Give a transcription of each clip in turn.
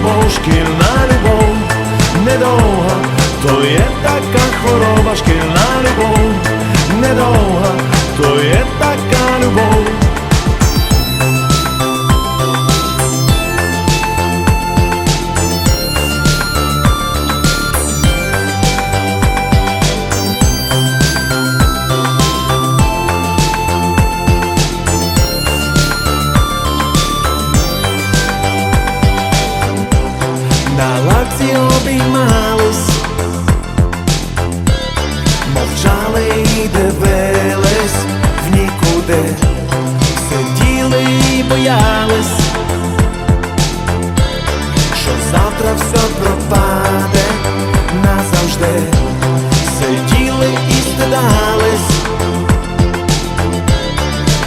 любов, шкільна любов, недовга, то є така хвороба, шкільна любов, недовга. мовчали і дивились в нікуди, сиділи і боялись, що завтра все пропаде назавжди, сиділи і стидались,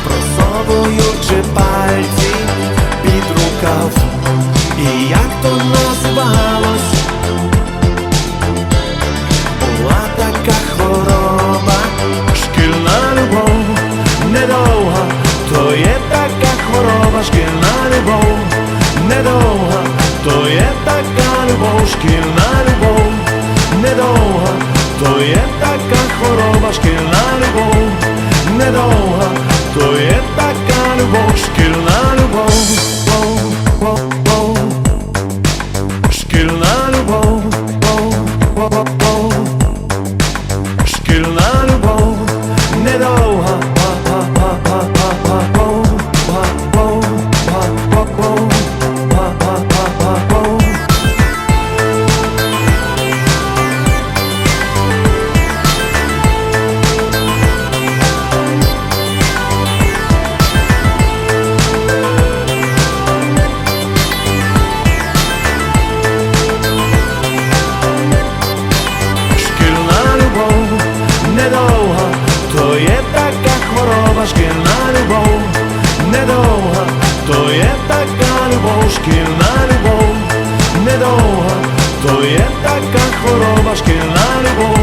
просовуючи пальці під рукав, і як то називалось. недовга, то є така любов, шкільна любов, недовга, то є така хвороба. то є така хвороба, шкільна любов.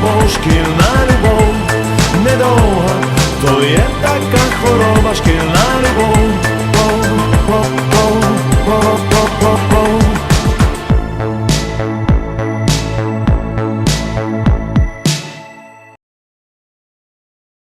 любов, шкільна любов, недовга, то є так.